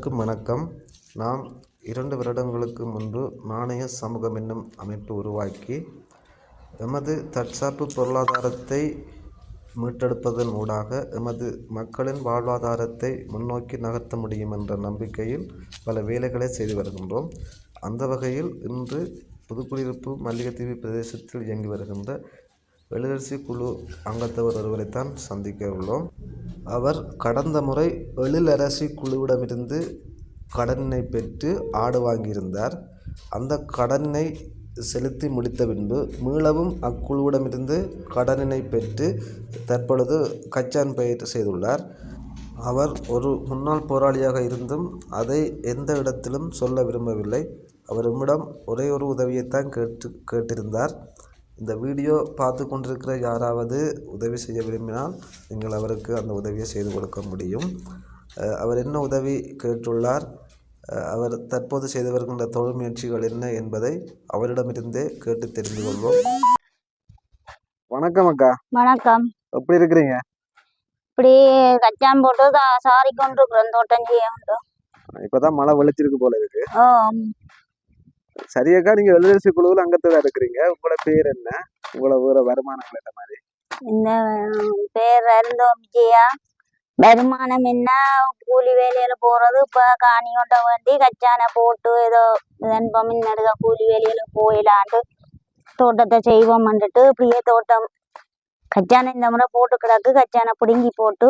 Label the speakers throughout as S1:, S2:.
S1: அனைவருக்கும் வணக்கம். நாம் இரண்டு வருடங்களுக்கு முன்பு நாணய சமூகம் என்னும் அமைப்பு உருவாக்கி எமது தற்சார்பு பொருளாதாரத்தை மீட்டெடுப்பதன் ஊடாக எமது மக்களின் வாழ்வாதாரத்தை முன்னோக்கி நகர்த்த முடியும் என்ற நம்பிக்கையில் பல வேலைகளை செய்து வருகின்றோம். அந்த வகையில் இன்று புதுக்குடியிருப்பு மல்லிகைத்தீவு பிரதேசத்தில் இயங்கி வருகின்ற எழிலரசி குழு அங்கத்தவர் ஒருவரைத்தான் சந்திக்க உள்ளோம். அவர் கடந்த முறை எழிலரசி குழுவிடமிருந்து கடனினை பெற்று ஆடு வாங்கியிருந்தார். அந்த கடனினை செலுத்தி முடித்த பின்பு மீளவும் அக்குழுவிடமிருந்து கடனினை பெற்று தற்பொழுது கச்சான் பயிர் செய்துள்ளார். அவர் ஒரு முன்னாள் போராளியாக இருந்தும் அதை எந்த இடத்திலும் சொல்ல விரும்பவில்லை. அவர் நம்மிடம் ஒரே ஒரு உதவியைத்தான் கேட்டு கேட்டிருந்தார். இந்த வீடியோ பார்த்து கொண்டிருக்கிற யாராவது உதவி செய்ய விரும்பினால் நீங்கள் அவருக்கு அந்த உதவியை செய்து கொடுக்க முடியும். அவர் என்ன உதவி கேட்டுள்ளார்? அவர் தற்போது செய்து வருகின்ற தொழில் முயற்சிகள் என்ன என்பதை அவரிடமிருந்தே கேட்டு தெரிந்து கொள்வோம். வணக்கம் அக்கா.
S2: வணக்கம்.
S1: எப்படி இருக்கிறீங்க?
S2: இப்படி கச்சான் போட்டு சாரி கொண்டு இருக்கிறோம் தோட்டம் செய்ய
S1: இப்பதான் மழை வெளிச்சிருக்கு போல இருக்கு. சரியக்கா நீங்க எழுதரசி குழுவில் அங்கத்துல இருக்கிறீங்க உங்களோட பேர் என்ன? உங்களோட வருமானங்கள் என்ன மாதிரி?
S2: இந்த பேர் இருந்தோம் விஜயா? வருமானம் என்ன? கூலி வேலையில போறது இப்ப காணி கொண்ட வேண்டி கச்சானை போட்டு ஏதோ நண்பம் நடுக கூலி வேலையில போயிலாண்டு தோட்டத்தை செய்வோம்ன்ட்டு இப்படியே தோட்டம். கச்சானை இந்த முறை போட்டு கிடக்கு. கச்சானை பிடுங்கி போட்டு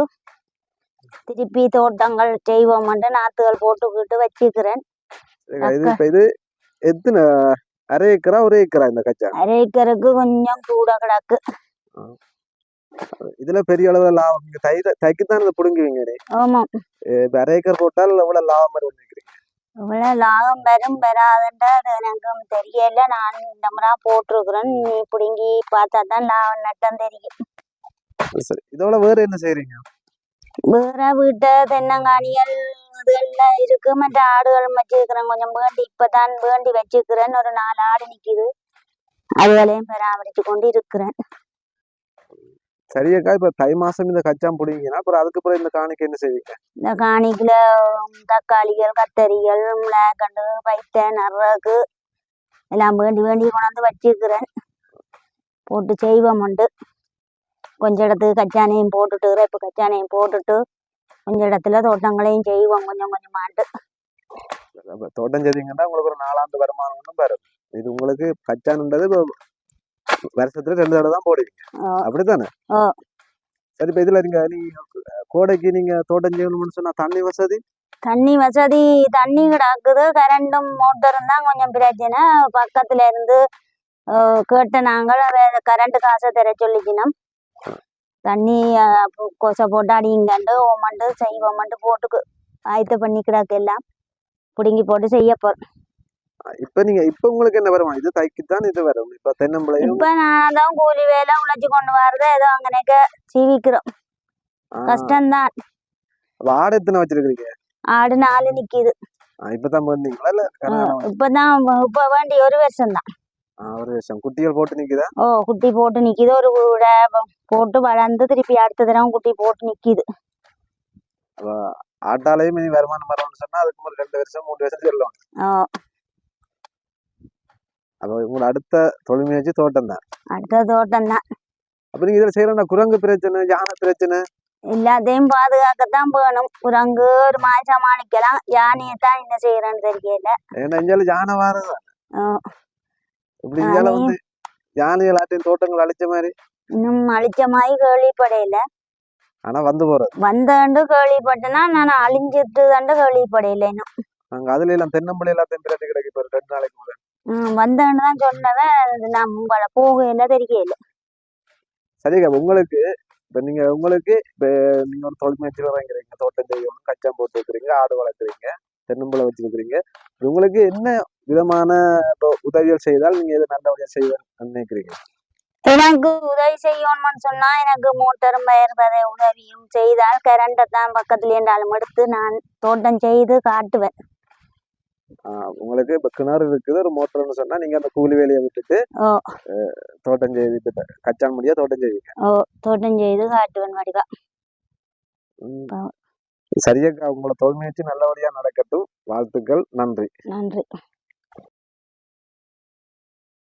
S2: திருப்பி தோட்டங்கள் செய்வோம்ன்ட்டு நாத்துகள் போட்டுக்கிட்டு வச்சுக்கிறேன்.
S1: இது எத்தனை? அரை ஏக்கரா ஒரு ஏக்கரா இந்த கச்சா?
S2: அரை ஏக்கருக்கு கொஞ்சம் கூட கிடக்கு.
S1: இதுல பெரிய அளவுல லாபம். நீங்க தை தைக்குத்தான் இதை புடுங்குவீங்க நீ.
S2: ஆமாம்
S1: இப்ப அரை ஏக்கர் போட்டால் எவ்வளவு லாபம் வரும் நினைக்கிறீங்க?
S2: இவ்வளவு லாபம் வரும் வராதுன்ட்டு அது எனக்கும் தெரியல. நான் இந்த முறை போட்டிருக்கிறேன். நீ பிடுங்கி பார்த்தா தான் லாபம் நட்டம் தெரியும்.
S1: சரி இதோட வேற என்ன செய்றீங்க?
S2: வேற வீட்டு தென்னங்காணிகள் இதெல்லாம் இருக்கு மற்ற ஆடுகள் வச்சிருக்கிறேன் கொஞ்சம் வேண்டி இப்பதான் வேண்டி வச்சிருக்கிறேன் ஒரு நாலு ஆடு நிக்குது அதுகளையும் பராமரித்து கொண்டு இருக்கிறேன்
S1: சரியக்கா இப்ப தை மாசம் இந்த கச்சான் புடுங்கினா அப்புறம் அதுக்கு அப்புறம் இந்த காணிக்கு என்ன செய்வீங்க
S2: இந்த காணிக்குல தக்காளிகள் கத்தரிகள் மிளகண்டு பைத்த நரகு எல்லாம் வேண்டி வேண்டி கொண்டாந்து வச்சிருக்கிறேன் போட்டு செய்வோம் உண்டு கொஞ்ச இடத்துக்கு கச்சானையும் போட்டுட்டு இறைப்பு கச்சானையும் போட்டுட்டு கொஞ்ச இடத்துல தோட்டங்களையும் செய்வோம். கொஞ்சம் கொஞ்சமாட்டு
S1: தோட்டம் செய்தீங்கன்னா உங்களுக்கு ஒரு நாலாண்டு வருமானம் ஒன்றும் வரும். இது உங்களுக்கு கச்சான்ன்றது வருஷத்துல ரெண்டு தடவை தான் போடுவீங்க. அப்படித்தானே. சரி இப்ப இதுல நீங்க நீங்க கோடைக்கு நீங்க தோட்டம் செய்யணும்னு சொன்னா தண்ணி வசதி?
S2: தண்ணி வசதி தண்ணி கிடக்குது. கரண்டும் மோட்டரும் தான் கொஞ்சம் பிரச்சனை. பக்கத்துல இருந்து கேட்ட நாங்கள் கரண்ட் காசை தர சொல்லிச்சினோம் தண்ணி கொசை போட்டு அடிங்கண்டு ஓமண்டு செய்வோமண்டு போட்டு ஆயத்த பண்ணி கிடக்கு எல்லாம். பிடுங்கி போட்டு செய்ய போறோம்.
S1: இப்ப நீங்க இப்ப உங்களுக்கு என்ன வருமானம் இது தைக்குத்தான் இது வரும். இப்ப தென்னம்பிள்ளையும்
S2: இப்ப நான் தான் கூலி வேலை உழைச்சி கொண்டு வரது ஏதோ அங்கனைக்க சீவிக்கிறோம். கஷ்டம்தான்.
S1: ஆடு எத்தனை வச்சிருக்கீங்க
S2: ஆடு நாலு நிக்குது.
S1: இப்பதான் பண்ணீங்களா
S2: இப்பதான் இப்ப வேண்டி ஒரு வருஷம் தான்
S1: ஒரு வருஷம் குட்டிகள் போட்டு நிக்குதா
S2: ஓ குட்டி போட்டு நிக்குது ஒரு கூட போட்டு வளர்ந்து திருப்பி அடுத்த தடவை குட்டி போட்டு நிக்குது
S1: ஆட்டாலையும் இனி வருமானம் வரும்னு சொன்னா அதுக்கு ஒரு ரெண்டு வருஷம் மூணு வருஷம் செல்லும்
S2: ஓ
S1: அப்ப உங்களோட அடுத்த தொழில் முயற்சி தோட்டம் தான்
S2: அடுத்த தோட்டம் தான்
S1: அப்ப நீங்க இதுல செய்யற குரங்கு பிரச்சனை யானை பிரச்சனை
S2: எல்லாத்தையும் பாதுகாக்கத்தான் வேணும் குரங்கு ஒரு மாதிரி சமாளிக்கலாம் யானையை தான் என்ன செய்யறேன்னு தெரியல
S1: ஏன்னா இங்கால யானை வாரதா
S2: ஓ,
S1: இப்படி இங்கால வந்து யானைகள் ஆட்டையும் தோட்டங்கள் அழிச்ச மாதிரி.
S2: இன்னும் அழிச்ச மாதிரி கேள்விப்படையில
S1: ஆனா வந்து போறது
S2: வந்தண்டு கேள்விப்பட்டேன்னா நான் அழிஞ்சிட்டு தாண்டு கேள்விப்படையில இன்னும்.
S1: நாங்க அதுல எல்லாம் தென்னம்பிள்ளை எல்லாத்தையும் பிரட்டி கிடைக்கு இப்போ ரெண்டு நாளைக்கு முதல்
S2: ம், வந்தேன்னு தான் சொன்னவன் நான் உங்களை போகையில தெரியல.
S1: சரிங்க உங்களுக்கு இப்ப நீங்க உங்களுக்கு இப்ப நீங்க ஒரு தொழில் முயற்சி வாங்குறீங்க தோட்டம் செய்யணும் கச்சான் போட்டு வைக்கிறீங்க ஆடு வளர்க்குறீங்க தென்னம்பிள்ளை வச்சிருக்கிறீங்க. உங்களுக்கு என்ன விதமான உதவிகள் செய்தால் நீங்க எது நல்லபடியா செய்வேன்னு நினைக்கிறீங்க
S2: எனக்கு உதவி செய்யணும்னு சொன்னா எனக்கு மோட்டரும் பயிர்வதை உதவியும் செய்தால் கரண்டை தான் பக்கத்துல இருந்தாலும் எடுத்து நான் தோட்டம் செய்து காட்டுவேன்.
S1: உங்களுக்கு இப்ப கிணறு இருக்குது ஒரு மோட்டர்னு சொன்னா நீங்க அந்த கூலி வேலையை விட்டுட்டு தோட்டம் செய்து கச்சான் முடியா தோட்டம் செய்வீங்க.
S2: ஓ தோட்டம் செய்து காட்டுவேன் வடிவா.
S1: உங்களோட தொழில் முயற்சி நல்லபடியா நடக்கட்டும். வாழ்த்துக்கள். நன்றி.
S2: நன்றி.